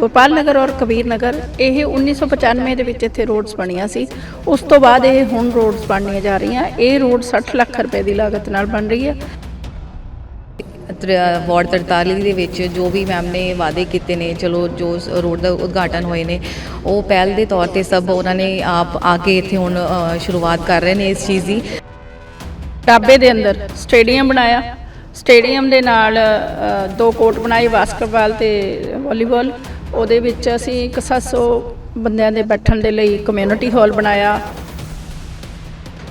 ਗੋਪਾਲ ਨਗਰ ਔਰ ਕਬੀਰ ਨਗਰ ਇਹ 1995 ਦੇ ਵਿੱਚ ਇੱਥੇ ਰੋਡਸ ਬਣੀਆਂ ਸੀ। ਉਸ ਤੋਂ ਬਾਅਦ ਇਹ ਹੁਣ ਰੋਡਸ ਬਣਨੀਆਂ ਜਾ ਰਹੀਆਂ। ਇਹ ਰੋਡ 60 ਲੱਖ ਰੁਪਏ ਦੀ ਲਾਗਤ ਨਾਲ ਬਣ ਰਹੀ ਹੈ। ਵਾਰਡ 43 ਦੇ ਵਿੱਚ ਜੋ ਵੀ ਮੈਮ ਨੇ ਵਾਅਦੇ ਕੀਤੇ ਨੇ ਚਲੋ ਜੋ ਰੋਡ ਦਾ ਉਦਘਾਟਨ ਹੋਏ ਨੇ ਉਹ ਪਹਿਲ ਦੇ ਤੌਰ ਤੇ ਸਭ ਉਹਨਾਂ ਨੇ ਆਪ ਆ ਕੇ ਇੱਥੇ ਹੁਣ ਸ਼ੁਰੂਆਤ ਕਰ ਰਹੇ ਨੇ ਇਸ ਚੀਜ਼ ਦੀ। ਟਾਬੇ ਦੇ ਅੰਦਰ ਸਟੇਡੀਅਮ ਬਣਾਇਆ। ਸਟੇਡੀਅਮ ਦੇ ਨਾਲ ਦੋ ਕੋਰਟ ਬਣਾਏ ਬਾਸਕਟਬਾਲ ਤੇ ਵਾਲੀਬਾਲ। ਉਹਦੇ ਵਿੱਚ ਅਸੀਂ 100 ਬੰਦਿਆਂ ਦੇ ਬੈਠਣ ਦੇ ਲਈ ਕਮਿਊਨਿਟੀ ਹਾਲ ਬਣਾਇਆ।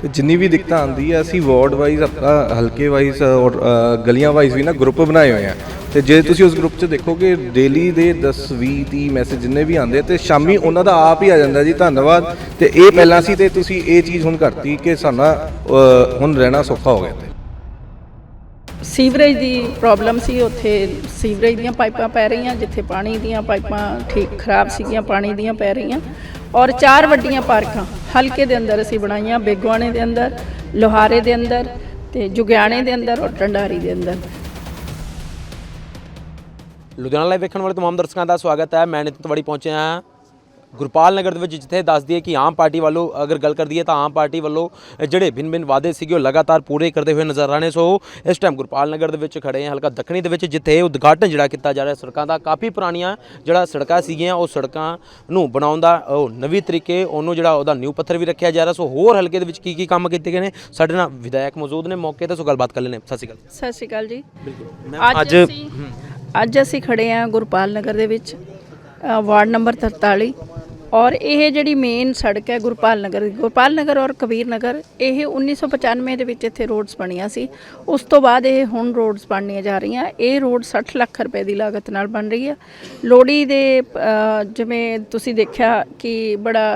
ਤੇ ਜਿੰਨੀ ਵੀ ਦਿੱਕਤਾਂ ਆਉਂਦੀ ਹੈ ਅਸੀਂ ਵਾਰਡ ਵਾਈਜ਼ ਆਪਣਾ ਹਲਕੇ ਵਾਈਜ਼ ਔਰ ਅ, ਗਲੀਆਂ ਵਾਈਜ਼ ਵੀ ਨਾ ਗਰੁੱਪ ਬਣਾਏ ਹੋਏ ਆ। ਤੇ ਜੇ ਤੁਸੀਂ ਉਸ ਗਰੁੱਪ 'ਚ ਦੇਖੋਗੇ ਡੇਲੀ ਦੇ 10 20 30 ਮੈਸੇਜ ਜਿੰਨੇ ਵੀ ਆਉਂਦੇ ਆ ਤੇ ਸ਼ਾਮੀ ਉਹਨਾਂ ਦਾ ਆਪ ਹੀ ਆ ਜਾਂਦਾ ਜੀ ਧੰਨਵਾਦ। ਤੇ ਇਹ ਪਹਿਲਾਂ ਸੀ ਤੇ ਤੁਸੀਂ ਇਹ ਚੀਜ਼ ਹੁਣ ਕਰਤੀ ਕਿ ਸਾਡਾ ਅ, ਹੁਣ ਰਹਿਣਾ ਸੌਖਾ ਹੋ ਗਿਆ ਤੇ ਸੀਵਰੇਜ ਦੀ ਪ੍ਰੋਬਲਮ ਸੀ, ਉੱਥੇ ਸੀਵਰੇਜ ਦੀਆਂ ਪਾਈਪਾਂ ਪੈ ਰਹੀਆਂ, ਜਿੱਥੇ ਪਾਣੀ ਦੀਆਂ ਪਾਈਪਾਂ ਠੀਕ ਖਰਾਬ ਸੀਗੀਆਂ, ਪਾਣੀ ਦੀਆਂ ਪੈ ਰਹੀਆਂ। ਔਰ ਚਾਰ ਵੱਡੀਆਂ ਪਾਰਕਾਂ, ਹਲਕੇ ਦੇ ਅੰਦਰ ਅਸੀਂ ਬਣਾਈਆਂ ਬੇਗਵਾਣੇ ਦੇ ਅੰਦਰ, ਲੋਹਾਰੇ ਦੇ ਅੰਦਰ ਤੇ ਜੁਗਿਆਣੇ ਦੇ ਅੰਦਰ ਔਰ ਟੰਡਾਰੀ ਦੇ ਅੰਦਰ। ਲੁਧਿਆਣਾ ਲਾਈਵ ਵੇਖਣ ਵਾਲੇ ਤਮਾਮ ਦਰਸ਼ਕਾਂ ਦਾ ਸਵਾਗਤ ਹੈ। ਮੈਂ ਨਿਤਿਨ ਤਵੜੀ ਪਹੁੰਚਿਆ ਹਾਂ। ਗੁਰਪਾਲ ਨਗਰ ਦੇ ਵਿੱਚ ਜਿੱਥੇ ਦੱਸ ਦਈਏ ਕਿ ਆਮ ਪਾਰਟੀ ਵੱਲੋਂ ਅਗਰ ਗੱਲ ਕਰ ਦਈਏ ਤਾਂ ਆਮ ਪਾਰਟੀ ਵੱਲੋਂ ਜਿਹੜੇ ਭਿੰਨ-ਭਿੰਨ ਵਾਅਦੇ ਸੀਗੇ ਉਹ ਲਗਾਤਾਰ ਪੂਰੇ ਕਰਦੇ ਹੋਏ ਨਜ਼ਰ ਆ ਰਹੇ ਸੋ ਇਸ ਟਾਈਮ ਗੁਰਪਾਲ ਨਗਰ ਦੇ ਵਿੱਚ ਖੜੇ ਹਾਂ ਹਲਕਾ ਦੱਖਣੀ ਦੇ ਵਿੱਚ ਜਿੱਥੇ ਉਦਘਾਟਨ ਜਿਹੜਾ ਕੀਤਾ ਜਾ ਰਿਹਾ ਸੜਕਾਂ ਦਾ ਕਾਫੀ ਪੁਰਾਣੀਆਂ ਜਿਹੜਾ ਸੜਕਾਂ ਸੀਗੀਆਂ ਉਹ ਸੜਕਾਂ ਨੂੰ ਬਣਾਉਣ ਦਾ ਉਹ ਨਵੀਂ ਤਰੀਕੇ ਉਹਨੂੰ ਜਿਹੜਾ ਉਹਦਾ ਨਿਊ ਪੱਥਰ ਵੀ ਰੱਖਿਆ ਜਾ ਰਿਹਾ। ਸੋ ਹੋਰ ਹਲਕੇ ਦੇ ਵਿੱਚ ਕੀ ਕੀ ਕੰਮ ਕੀਤੇ ਗਏ ਨੇ? ਸਾਡੇ ਨਾਲ ਵਿਧਾਇਕ ਮੌਜੂਦ ਨੇ ਮੌਕੇ ਤੇ ਸੋ ਗੱਲਬਾਤ ਕਰ ਲੈਣੇ ਸਤਿ ਸ਼੍ਰੀ ਅਕਾਲ ਸਤਿ ਸ਼੍ਰੀ ਅਕਾਲ ਜੀ। ਬਿਲਕੁਲ। ਅੱਜ ਅਸੀਂ ਅੱਜ ਅਸੀਂ ਖੜੇ ਹਾਂ ਗੁਰਪਾਲ ਨਗਰ ਦੇ ਵਿੱਚ। ਵਾਰਡ ਨੰਬਰ 43 ਔਰ ਇਹ ਜਿਹੜੀ ਮੇਨ ਸੜਕ ਹੈ ਗੁਰਪਾਲ ਨਗਰ ਗੁਰਪਾਲ ਨਗਰ ਔਰ ਕਬੀਰ ਨਗਰ, ਇਹ 1995 ਦੇ ਵਿੱਚ ਇੱਥੇ ਰੋਡਸ ਬਣੀਆਂ ਸੀ। ਉਸ ਤੋਂ ਬਾਅਦ ਇਹ ਹੁਣ ਰੋਡਸ ਬਣਨੀਆਂ ਜਾ ਰਹੀਆਂ। ਇਹ ਰੋਡ 60 ਲੱਖ ਰੁਪਏ ਦੀ ਲਾਗਤ ਨਾਲ ਬਣ ਰਹੀ ਹੈ। ਲੋੜੀ ਦੇ ਜਿਵੇਂ ਤੁਸੀਂ ਦੇਖਿਆ ਕਿ ਬੜਾ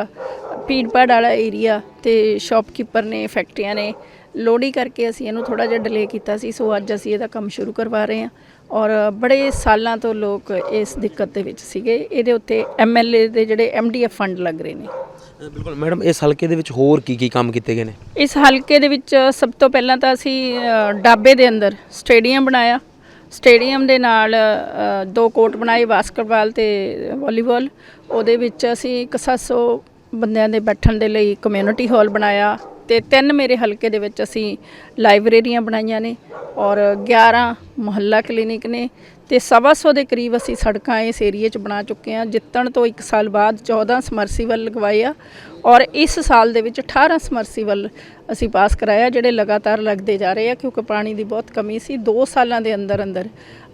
ਭੀੜ ਭਾੜ ਵਾਲਾ ਏਰੀਆ ਤੇ ਸ਼ਾਪਕੀਪਰ ਨੇ ਫੈਕਟਰੀਆਂ ਨੇ ਲੋੜੀ ਕਰਕੇ ਅਸੀਂ ਇਹਨੂੰ ਥੋੜਾ ਜਿਹਾ ਡਿਲੇ ਕੀਤਾ ਸੀ। ਸੋ ਅੱਜ ਅਸੀਂ ਇਹਦਾ ਕੰਮ ਸ਼ੁਰੂ ਕਰਵਾ ਰਹੇ ਹਾਂ। ਔਰ ਬੜੇ ਸਾਲਾਂ ਤੋਂ ਲੋਕ ਇਸ ਦਿੱਕਤ ਦੇ ਵਿੱਚ ਸੀਗੇ। ਇਹਦੇ ਉੱਤੇ ਐਮਐਲਏ ਦੇ ਜਿਹੜੇ ਐਮਡੀਐਫ ਫੰਡ ਲੱਗ ਰਹੇ ਨੇ। ਬਿਲਕੁਲ ਮੈਡਮ ਇਸ ਹਲਕੇ ਦੇ ਵਿੱਚ ਹੋਰ ਕੀ ਕੀ ਕੰਮ ਕੀਤੇ ਗਏ ਨੇ? ਇਸ ਹਲਕੇ ਦੇ ਵਿੱਚ ਸਭ ਤੋਂ ਪਹਿਲਾਂ ਤਾਂ ਅਸੀਂ ਡਾਬੇ ਦੇ ਅੰਦਰ ਸਟੇਡੀਅਮ ਬਣਾਇਆ। ਸਟੇਡੀਅਮ ਦੇ ਨਾਲ ਦੋ ਕੋਰਟ ਬਣਾਏ ਬਾਸਕਟਬਾਲ ਤੇ ਵਾਲੀਬਾਲ। ਉਹਦੇ ਵਿੱਚ ਅਸੀਂ 100 ਬੰਦਿਆਂ ਦੇ ਬੈਠਣ ਦੇ ਲਈ ਕਮਿਊਨਿਟੀ ਹਾਲ ਬਣਾਇਆ। ਤੇ ਤਿੰਨ ਮੇਰੇ ਹਲਕੇ ਦੇ ਵਿੱਚ ਅਸੀਂ ਲਾਇਬ੍ਰੇਰੀਆਂ ਬਣਾਈਆਂ ਨੇ ਔਰ 11 ਮੁਹੱਲਾ ਕਲੀਨਿਕ ਨੇ ਤੇ ਸਵਾ ਸੌ ਦੇ ਕਰੀਬ ਅਸੀਂ ਸੜਕਾਂ ਇਸ ਏਰੀਏ 'ਚ ਬਣਾ ਚੁੱਕੇ ਹਾਂ। ਜਿੱਤਣ ਤੋਂ 1 ਸਾਲ ਬਾਅਦ 14 ਸਮਰਸੀਵਲ ਲਗਵਾਏ ਆ ਔਰ ਇਸ ਸਾਲ ਦੇ ਵਿੱਚ 18 ਸਮਰਸੀਵਲ ਅਸੀਂ ਪਾਸ ਕਰਾਇਆ, ਜਿਹੜੇ ਲਗਾਤਾਰ ਲੱਗਦੇ ਜਾ ਰਹੇ ਆ ਕਿਉਂਕਿ ਪਾਣੀ ਦੀ ਬਹੁਤ ਕਮੀ ਸੀ। 2 ਸਾਲਾਂ ਦੇ ਅੰਦਰ ਅੰਦਰ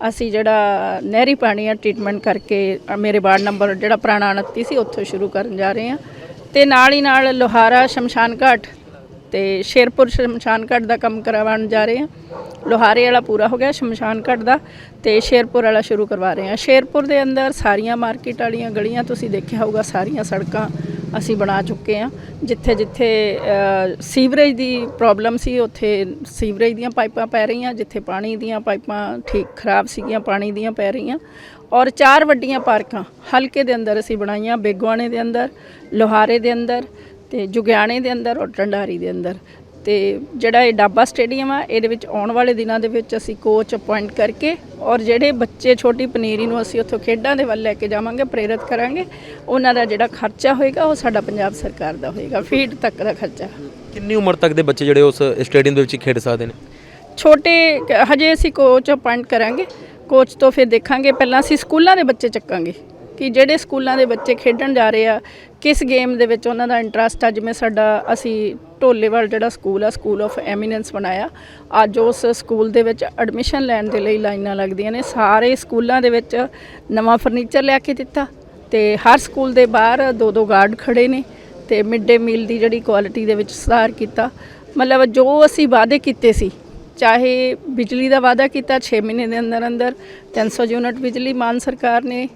ਅਸੀਂ ਜਿਹੜਾ ਨਹਿਰੀ ਪਾਣੀ ਆ ਟ੍ਰੀਟਮੈਂਟ ਕਰਕੇ ਮੇਰੇ ਵਾਰਡ ਨੰਬਰ ਜਿਹੜਾ ਪੁਰਾਣਾ 29 ਸੀ, ਉੱਥੋਂ ਸ਼ੁਰੂ ਕਰਨ ਜਾ ਰਹੇ ਆ ਤੇ ਨਾਲ ਹੀ ਨਾਲ ਲੋਹਾਰਾ ਸ਼ਮਸ਼ਾਨ ਘਾਟ ਤੇ ਸ਼ੇਰਪੁਰ ਸ਼ਮਸ਼ਾਨ ਘਾਟ ਦਾ ਕੰਮ ਕਰਵਾਉਣ ਜਾ ਰਹੇ ਹਾਂ। ਲੋਹਾਰੇ ਵਾਲਾ ਪੂਰਾ ਹੋ ਗਿਆ ਸ਼ਮਸ਼ਾਨ ਘਾਟ ਦਾ ਤੇ ਸ਼ੇਰਪੁਰ ਵਾਲਾ ਸ਼ੁਰੂ ਕਰਵਾ ਰਹੇ ਹਾਂ। ਸ਼ੇਰਪੁਰ ਦੇ ਅੰਦਰ ਸਾਰੀਆਂ ਮਾਰਕੀਟ ਵਾਲੀਆਂ ਗਲੀਆਂ, ਤੁਸੀਂ ਦੇਖਿਆ ਹੋਊਗਾ ਸਾਰੀਆਂ ਸੜਕਾਂ ਅਸੀਂ ਬਣਾ ਚੁੱਕੇ ਹਾਂ। ਜਿੱਥੇ ਜਿੱਥੇ ਸੀਵਰੇਜ ਦੀ ਪ੍ਰੋਬਲਮ ਸੀ, ਉੱਥੇ ਸੀਵਰੇਜ ਦੀਆਂ ਪਾਈਪਾਂ ਪੈ ਰਹੀਆਂ, ਜਿੱਥੇ ਪਾਣੀ ਦੀਆਂ ਪਾਈਪਾਂ ਠੀਕ ਖਰਾਬ ਸੀਗੀਆਂ, ਪਾਣੀ ਦੀਆਂ ਪੈ ਰਹੀਆਂ। ਔਰ ਚਾਰ ਵੱਡੀਆਂ ਪਾਰਕਾਂ ਹਲਕੇ ਦੇ ਅੰਦਰ ਅਸੀਂ ਬਣਾਈਆਂ ਬੇਗਵਾਣੇ ਦੇ ਅੰਦਰ, ਲੋਹਾਰੇ ਦੇ ਅੰਦਰ ਤੇ ਜੁਗਿਆਣੇ ਦੇ ਅੰਦਰ ਔਰ ਟੰਡਾਰੀ ਦੇ ਅੰਦਰ। ਤੇ ਜਿਹੜਾ ਇਹ ਡਾਬਾ ਸਟੇਡੀਅਮ ਆ ਇਹਦੇ ਵਿੱਚ ਆਉਣ ਵਾਲੇ ਦਿਨਾਂ ਦੇ ਵਿੱਚ ਅਸੀਂ ਕੋਚ ਅਪਾਇੰਟ ਕਰਕੇ ਔਰ ਜਿਹੜੇ ਬੱਚੇ ਛੋਟੀ ਪਨੀਰੀ ਨੂੰ ਅਸੀਂ ਉੱਥੋਂ ਖੇਡਾਂ ਦੇ ਵੱਲ ਲੈ ਕੇ ਜਾਵਾਂਗੇ ਪ੍ਰੇਰਿਤ ਕਰਾਂਗੇ ਉਹਨਾਂ ਦਾ ਜਿਹੜਾ ਖਰਚਾ ਹੋਏਗਾ ਉਹ ਸਾਡਾ ਪੰਜਾਬ ਸਰਕਾਰ ਦਾ ਹੋਏਗਾ ਫੀਡ ਤੱਕ ਦਾ ਖਰਚਾ। ਕਿੰਨੀ ਉਮਰ ਤੱਕ ਦੇ ਬੱਚੇ ਜਿਹੜੇ ਉਸ ਸਟੇਡੀਅਮ ਦੇ ਵਿੱਚ ਖੇਡ ਸਕਦੇ ਨੇ? ਛੋਟੇ ਹਜੇ ਅਸੀਂ ਕੋਚ ਅਪਾਇੰਟ ਕਰਾਂਗੇ। ਕੋਚ ਤੋਂ ਫਿਰ ਦੇਖਾਂਗੇ ਪਹਿਲਾਂ ਅਸੀਂ ਸਕੂਲਾਂ ਦੇ ਬੱਚੇ ਚੱਕਾਂਗੇ। ਕਿ ਜਿਹੜੇ ਸਕੂਲਾਂ ਦੇ ਬੱਚੇ ਖੇਡਣ ਜਾ ਰਹੇ ਆ, ਕਿਸ ਗੇਮ ਦੇ ਵਿੱਚ ਉਹਨਾਂ ਦਾ ਇੰਟਰਸਟ ਆ? ਜਿਵੇਂ ਸਾਡਾ ਅਸੀਂ ਢੋਲੇਵਾਲ ਜਿਹੜਾ ਸਕੂਲ ਆ ਸਕੂਲ ਆਫ ਐਮੀਨੈਂਸ ਬਣਾਇਆ। ਅੱਜ ਉਸ ਸਕੂਲ ਦੇ ਵਿੱਚ ਐਡਮਿਸ਼ਨ ਲੈਣ ਦੇ ਲਈ ਲਾਈਨਾਂ ਲੱਗਦੀਆਂ ਨੇ। ਸਾਰੇ ਸਕੂਲਾਂ ਦੇ ਵਿੱਚ ਨਵਾਂ ਫਰਨੀਚਰ ਲਿਆ ਕੇ ਦਿੱਤਾ। ਤੇ ਹਰ ਸਕੂਲ ਦੇ ਬਾਹਰ ਦੋ ਦੋ ਗਾਰਡ ਖੜੇ ਨੇ ਤੇ ਮਿਡ ਡੇ ਮੀਲ ਦੀ ਜਿਹੜੀ ਕੁਆਲਿਟੀ ਦੇ ਵਿੱਚ ਸੁਧਾਰ ਕੀਤਾ। ਮਤਲਬ ਜੋ ਅਸੀਂ ਵਾਅਦੇ ਕੀਤੇ ਸੀ, ਚਾਹੇ ਬਿਜਲੀ ਦਾ ਵਾਅਦਾ ਕੀਤਾ 6 ਮਹੀਨੇ ਦੇ ਅੰਦਰ ਅੰਦਰ 300 ਯੂਨਿਟ ਬਿਜਲੀ ਮਾਨ ਸਰਕਾਰ ਨੇ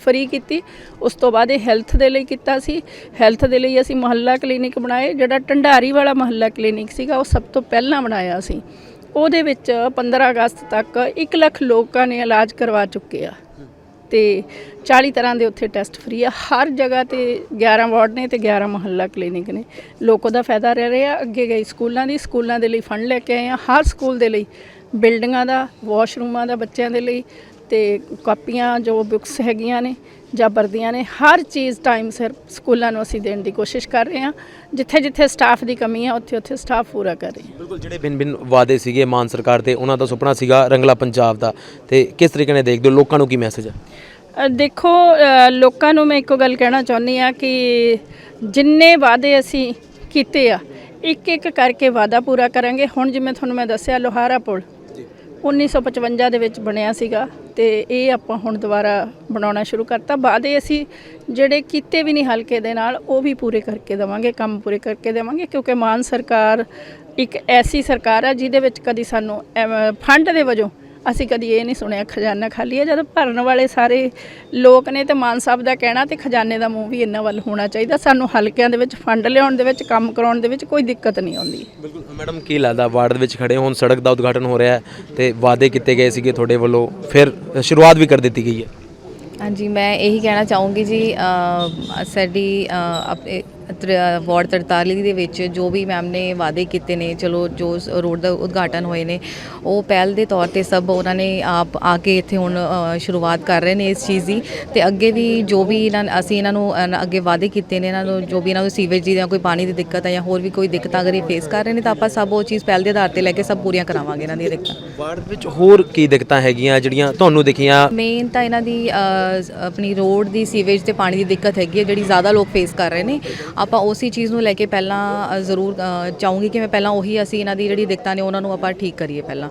ਫਰੀ ਕੀਤੀ। ਉਸ ਤੋਂ ਬਾਅਦ ਇਹ ਹੈਲਥ ਦੇ ਲਈ ਕੀਤਾ ਸੀ। ਹੈਲਥ ਦੇ ਲਈ ਅਸੀਂ ਮੁਹੱਲਾ ਕਲੀਨਿਕ ਬਣਾਏ, ਜਿਹੜਾ ਟੰਡਾਰੀ ਵਾਲਾ ਮੁਹੱਲਾ ਕਲੀਨਿਕ ਸੀਗਾ, ਉਹ ਸਭ ਤੋਂ ਪਹਿਲਾਂ ਬਣਾਇਆ ਸੀ। ਉਹਦੇ ਵਿੱਚ 15 ਅਗਸਤ ਤੱਕ 1 ਲੱਖ ਲੋਕਾਂ ਨੇ ਇਲਾਜ ਕਰਵਾ ਚੁੱਕੇ ਆ। ਤੇ 40 ਤਰ੍ਹਾਂ ਦੇ ਉੱਥੇ ਟੈਸਟ ਫ੍ਰੀ ਆ। ਹਰ ਜਗ੍ਹਾ ਤੇ 11 ਵਾਰਡ ਨੇ ਤੇ 11 ਮੁਹੱਲਾ ਕਲੀਨਿਕ ਨੇ। ਲੋਕ ਉਹਦਾ ਫਾਇਦਾ ਰਹਿ ਰਿਹਾ। ਅੱਗੇ ਗਏ ਸਕੂਲਾਂ ਦੀ। ਸਕੂਲਾਂ ਦੇ ਲਈ ਫੰਡ ਲੈ ਕੇ ਆਏ ਆ। ਹਰ ਸਕੂਲ ਦੇ ਲਈ ਬਿਲਡਿੰਗਾਂ ਦਾ ਵਾਸ਼ਰੂਮਾਂ ਦਾ, ਬੱਚਿਆਂ ਦੇ ਲਈ ਤੇ ਕਾਪੀਆਂ ਜੋ ਬੁੱਕਸ ਹੈਗੀਆਂ ਨੇ ਜਾਂ ਵਰਦੀਆਂ ਨੇ ਹਰ ਚੀਜ਼ ਟਾਈਮ ਸਿਰ ਸਕੂਲਾਂ ਨੂੰ ਅਸੀਂ ਦੇਣ ਦੀ ਕੋਸ਼ਿਸ਼ ਕਰ ਰਹੇ ਹਾਂ। ਜਿੱਥੇ ਜਿੱਥੇ ਸਟਾਫ ਦੀ ਕਮੀ ਹੈ ਉੱਥੇ ਉੱਥੇ ਸਟਾਫ ਪੂਰਾ ਕਰ ਰਹੇ ਹਾਂ। ਬਿਲਕੁਲ ਜਿਹੜੇ ਬਿਨ ਬਿਨ ਵਾਅਦੇ ਸੀਗੇ ਮਾਨ ਸਰਕਾਰ ਦੇ ਉਹਨਾਂ ਦਾ ਸੁਪਨਾ ਸੀਗਾ ਰੰਗਲਾ ਪੰਜਾਬ ਦਾ। ਤੇ ਕਿਸ ਤਰੀਕੇ ਨਾਲ ਦੇਖਦੇ ਹੋ? ਲੋਕਾਂ ਨੂੰ ਕੀ ਮੈਸੇਜ ਹੈ ਦੇਖੋ ਲੋਕਾਂ ਨੂੰ ਮੈਂ ਇੱਕੋ ਗੱਲ ਕਹਿਣਾ ਚਾਹੁੰਦੀ ਆ ਕਿ ਜਿੰਨੇ ਵਾਅਦੇ ਅਸੀਂ ਕੀਤੇ ਆ ਇੱਕ ਇੱਕ ਕਰਕੇ ਵਾਅਦਾ ਪੂਰਾ ਕਰਾਂਗੇ। ਹੁਣ ਜਿਵੇਂ ਤੁਹਾਨੂੰ ਮੈਂ ਦੱਸਿਆ ਲੋਹਾਰਾ ਪੁਲ। 1955 ਦੇ ਵਿੱਚ ਬਣਿਆ ਸੀਗਾ ਤੇ ਇਹ ਆਪਾਂ ਹੁਣ ਦੁਬਾਰਾ ਬਣਾਉਣਾ ਸ਼ੁਰੂ ਕਰਤਾ। ਵਾਅਦੇ ਅਸੀਂ ਜਿਹੜੇ ਕੀਤੇ ਵੀ ਨਹੀਂ ਹਲਕੇ ਦੇ ਨਾਲ, ਉਹ ਵੀ ਪੂਰੇ ਕਰਕੇ ਦੇਵਾਂਗੇ, ਕੰਮ ਪੂਰੇ ਕਰਕੇ ਦੇਵਾਂਗੇ, ਕਿਉਂਕਿ ਮਾਨ ਸਰਕਾਰ ਇੱਕ ਐਸੀ ਸਰਕਾਰ ਆ ਜਿਹਦੇ ਵਿੱਚ ਕਦੀ ਸਾਨੂੰ, ਐਵੇਂ, ਫੰਡ ਦੇ ਵਜੋਂ ਅਸੀਂ ਕਦੀ ਇਹ ਨਹੀਂ ਸੁਣਿਆ ਖਜ਼ਾਨਾ ਖਾਲੀ ਹੈ। ਜਦ ਭਰਨ ਵਾਲੇ ਸਾਰੇ ਲੋਕ ਨੇ ਤੇ ਮਾਨ ਸਾਹਿਬ ਦਾ ਕਹਿਣਾ ਤੇ ਖਜ਼ਾਨੇ ਦਾ ਮੂੰਹ ਵੀ ਇਹਨਾਂ ਵੱਲ ਹੋਣਾ ਚਾਹੀਦਾ। ਸਾਨੂੰ ਹਲਕਿਆਂ ਦੇ ਵਿੱਚ ਫੰਡ ਲਿਆਉਣ ਦੇ ਵਿੱਚ ਕੰਮ ਕਰਾਉਣ ਦੇ ਵਿੱਚ ਕੋਈ ਦਿੱਕਤ ਨਹੀਂ ਆਉਂਦੀ। ਬਿਲਕੁਲ। ਮੈਡਮ ਕੀ ਲੱਗਦਾ ਵਾਰਡ ਦੇ ਵਿੱਚ ਖੜੇ ਹੁਣ ਸੜਕ ਦਾ ਉਦਘਾਟਨ ਹੋ ਰਿਹਾ ਹੈ ਤੇ ਵਾਅਦੇ ਕੀਤੇ ਗਏ ਸੀਗੇ ਤੁਹਾਡੇ ਵੱਲੋਂ ਫਿਰ ਸ਼ੁਰੂਆਤ ਵੀ ਕਰ ਦਿੱਤੀ ਗਈ ਹੈ। ਹਾਂਜੀ ਮੈਂ ਇਹੀ ਕਹਿਣਾ ਚਾਹੂੰਗੀ ਜੀ ਅ, ਸਾਡੀ ਵਾਰਡ 43 ਦੇ ਵਿੱਚ ਜੋ ਵੀ ਮੈਮ ਨੇ ਵਾਅਦੇ ਕੀਤੇ ਨੇ ਚਲੋ ਜੋ ਰੋਡ ਦਾ ਉਦਘਾਟਨ ਹੋਏ ਨੇ ਉਹ ਪਹਿਲ ਦੇ ਤੌਰ ਤੇ ਸਭ ਉਹਨਾਂ ਨੇ ਆਪ ਆ ਕੇ ਇੱਥੇ ਹੁਣ ਸ਼ੁਰੂਆਤ ਕਰ ਰਹੇ ਨੇ ਇਸ ਚੀਜ਼ ਦੀ। ਤੇ ਅੱਗੇ ਵੀ ਜੋ ਵੀ ਇਹਨਾਂ ਅਸੀਂ ਇਹਨਾਂ ਨੂੰ ਅੱਗੇ ਵਾਅਦੇ ਕੀਤੇ ਨੇ ਇਹਨਾਂ ਨੂੰ ਜੋ ਵੀ ਇਹਨਾਂ ਨੂੰ ਸੀਵੇਜ ਦੀ ਜਾਂ ਕੋਈ ਪਾਣੀ ਦੀ ਦਿੱਕਤ ਹੈ ਜਾਂ ਹੋਰ ਵੀ ਕੋਈ ਦਿੱਕਤਾਂ ਅਗਰ ਇਹ ਫੇਸ ਕਰ ਰਹੇ ਨੇ ਤਾਂ ਆਪਾਂ ਸਭ ਉਹ ਚੀਜ਼ ਪਹਿਲ ਦੇ ਆਧਾਰ ਤੇ ਲੈ ਕੇ ਸਭ ਪੂਰੀਆਂ ਕਰਾਵਾਂਗੇ ਇਹਨਾਂ ਦੀਆਂ ਦਿੱਕਤਾਂ। ਵਾਰਡ ਵਿੱਚ ਹੋਰ ਕੀ ਦਿੱਕਤਾਂ ਹੈਗੀਆਂ ਜਿਹੜੀਆਂ ਤੁਹਾਨੂੰ ਦਿਖੀਆਂ? ਮੇਨ ਤਾਂ ਇਹਨਾਂ ਦੀ ਆਪਣੀ ਰੋਡ ਦੀ ਸੀਵੇਜ ਤੇ ਪਾਣੀ ਦੀ ਦਿੱਕਤ ਹੈਗੀ ਹੈ ਜਿਹੜੀ ਜ਼ਿਆਦਾ ਲੋਕ ਫੇਸ ਕਰ ਰਹੇ ਨੇ। ਆਪਾਂ ਉਸੇ ਚੀਜ਼ ਨੂੰ ਲੈ ਕੇ ਪਹਿਲਾਂ ਜ਼ਰੂਰ ਚਾਹੂੰਗੀ ਕਿ ਮੈਂ ਪਹਿਲਾਂ ਉਹੀ ਅਸੀਂ ਇਹਨਾਂ ਦੀ ਜਿਹੜੀ ਦਿੱਕਤਾਂ ਨੇ ਉਹਨਾਂ ਨੂੰ ਆਪਾਂ ਠੀਕ ਕਰੀਏ ਪਹਿਲਾਂ।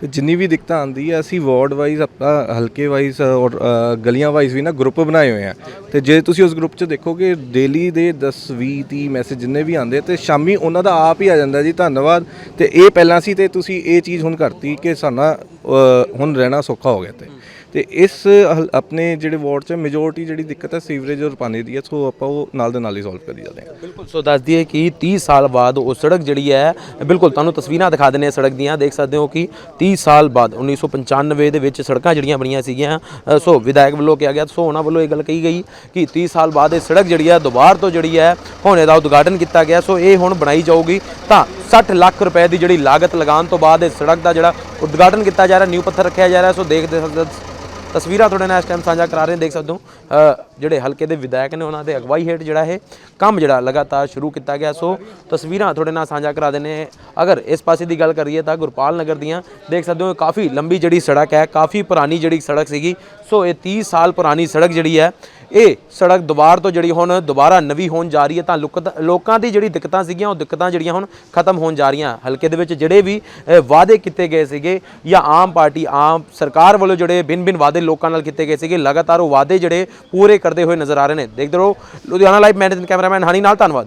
ਤੇ ਜਿੰਨੀ ਵੀ ਦਿੱਕਤਾਂ ਆਉਂਦੀ ਹੈ ਅਸੀਂ ਵਾਰਡ ਵਾਈਜ਼ ਆਪਣਾ ਹਲਕੇ ਵਾਈਜ਼ ਔਰ ਗਲੀਆਂ ਵਾਈਜ਼ ਵੀ ਨਾ ਗਰੁੱਪ ਬਣਾਏ ਹੋਏ ਆ। ਤੇ ਜੇ ਤੁਸੀਂ ਉਸ ਗਰੁੱਪ 'ਚ ਦੇਖੋਗੇ ਡੇਲੀ ਦੇ 10 20 30 ਮੈਸੇਜ ਜਿੰਨੇ ਵੀ ਆਉਂਦੇ ਤੇ ਸ਼ਾਮੀ ਉਹਨਾਂ ਦਾ ਆਪ ਹੀ ਆ ਜਾਂਦਾ ਜੀ, ਧੰਨਵਾਦ। ਤੇ ਇਹ ਪਹਿਲਾਂ ਸੀ ਤੇ ਤੁਸੀਂ ਇਹ ਚੀਜ਼ ਹੁਣ ਕਰਤੀ ਕਿ ਸਾਨਾ ਹੁਣ ਰਹਿਣਾ ਸੌਖਾ ਹੋ ਗਿਆ ਤੇ ਤੇ ਇਸ ਹਲ- ਆਪਣੇ ਜਿਹੜੇ ਵਾਰਡ 'ਚ ਮੈਜੋਰਟੀ ਜਿਹੜੀ ਦਿੱਕਤ ਹੈ ਸੀਵਰੇਜ ਔਰ ਪਾਣੀ ਦੀ ਹੈ ਸੋ ਆਪਾਂ ਉਹ ਨਾਲ ਦੇ ਨਾਲ ਹੀ ਸੋਲਵ ਕਰੀ ਜਾਂਦੇ ਹਾਂ। ਬਿਲਕੁਲ ਸੋ ਦੱਸ ਦਈਏ ਕਿ 30 ਸਾਲ ਬਾਅਦ ਉਹ ਸੜਕ ਜਿਹੜੀ ਹੈ ਬਿਲਕੁਲ ਤੁਹਾਨੂੰ ਤਸਵੀਰਾਂ ਦਿਖਾ ਦਿੰਦੇ ਹਾਂ ਸੜਕ ਦੀਆਂ ਦੇਖ ਸਕਦੇ ਹੋ ਕਿ 30 ਸਾਲ ਬਾਅਦ 1995 ਦੇ ਵਿੱਚ ਸੜਕਾਂ ਜਿਹੜੀਆਂ ਬਣੀਆਂ ਸੀਗੀਆਂ ਅ, ਸੋ ਵਿਧਾਇਕ ਵੱਲੋਂ ਕਿਹਾ ਗਿਆ ਸੋ ਉਹਨਾਂ ਵੱਲੋਂ ਇਹ ਗੱਲ ਕਹੀ ਗਈ ਕਿ 30 ਸਾਲ ਬਾਅਦ ਇਹ ਸੜਕ ਜਿਹੜੀ ਹੈ ਦੁਬਾਰ ਤੋਂ ਜਿਹੜੀ ਹੈ ਹੁਣ ਇਹਦਾ ਉਦਘਾਟਨ ਕੀਤਾ ਗਿਆ ਸੋ ਇਹ ਹੁਣ ਬਣਾਈ ਜਾਊਗੀ ਤਾਂ 60 ਲੱਖ ਰੁਪਏ ਦੀ ਜਿਹੜੀ ਲਾਗਤ ਲਗਾਉਣ ਤੋਂ ਬਾਅਦ ਇਹ ਸੜਕ ਦਾ ਜਿਹੜਾ ਉਦਘਾਟਨ ਕੀਤਾ ਜਾ ਰਿਹਾ ਨਿਊ ਪੱਥਰ ਰੱਖਿਆ ਜਾ ਰਿਹਾ ਸੋ ਦੇਖਦੇ ਸਕਦੇ ਤਸਵੀਰਾਂ ਤੁਹਾਡੇ ਨਾਲ ਇਸ ਟਾਈਮ ਸਾਂਝਾ ਕਰਾ ਰਹੇ ਹਾਂ ਦੇਖ ਸਕਦੇ ਹੋ। ਜਿਹੜੇ ਹਲਕੇ ਦੇ ਵਿਧਾਇਕ ਨੇ ਉਹਨਾਂ ਦੇ ਅਗਵਾਈ ਹੇਠ ਜਿਹੜਾ ਇਹ ਕੰਮ ਜਿਹੜਾ ਲਗਾਤਾਰ ਸ਼ੁਰੂ ਕੀਤਾ ਗਿਆ। ਸੋ ਤਸਵੀਰਾਂ ਤੁਹਾਡੇ ਨਾਲ ਸਾਂਝਾ ਕਰਾ ਦਿੰਨੇ ਅਗਰ ਇਸ ਪਾਸੇ ਦੀ ਗੱਲ ਕਰੀਏ ਤਾਂ ਗੁਰਪਾਲ ਨਗਰ ਦੀਆਂ ਦੇਖ ਸਕਦੇ ਹੋ ਕਾਫੀ ਲੰਬੀ ਜਿਹੜੀ ਸੜਕ ਹੈ, ਕਾਫੀ ਪੁਰਾਣੀ ਜਿਹੜੀ ਸੜਕ ਸੀਗੀ। ਸੋ ਇਹ 30 ਸਾਲ ਪੁਰਾਣੀ ਸੜਕ ਜਿਹੜੀ ਹੈ, ਇਹ ਸੜਕ ਦੁਬਾਰ ਤੋਂ ਜਿਹੜੀ ਹੁਣ ਦੁਬਾਰਾ ਨਵੀਂ ਹੋਣ ਜਾ ਰਹੀ ਹੈ। ਤਾਂ ਲੁਕਤ- ਲੋਕਾਂ ਦੀ ਜਿਹੜੀ ਦਿੱਕਤਾਂ ਸੀਗੀਆਂ, ਉਹ ਦਿੱਕਤਾਂ ਜਿਹੜੀਆਂ ਹੁਣ ਖਤਮ ਹੋਣ ਜਾ ਰਹੀਆਂ। ਹਲਕੇ ਦੇ ਵਿੱਚ ਜਿਹੜੇ ਵੀ ਵਾਅਦੇ ਕੀਤੇ ਗਏ ਸੀਗੇ ਜਾਂ ਆਮ ਪਾਰਟੀ, ਆਮ ਸਰਕਾਰ ਵੱਲੋਂ ਜਿਹੜੇ ਬਿਨ ਬਿਨ ਵਾਅਦੇ ਲੋਕਾਂ ਨਾਲ ਕੀਤੇ ਗਏ ਸੀਗੇ, ਲਗਾਤਾਰ ਉਹ ਵਾਅਦੇ ਜਿਹੜੇ ਪੂਰੇ ਕਰਦੇ ਹੋਏ ਨਜ਼ਰ ਆ ਰਹੇ ਨੇ। ਦੇਖਦੇ ਰਹੋ, Ludhiana live management cameraman, Honey ਨਾਲ ਧੰਨਵਾਦ।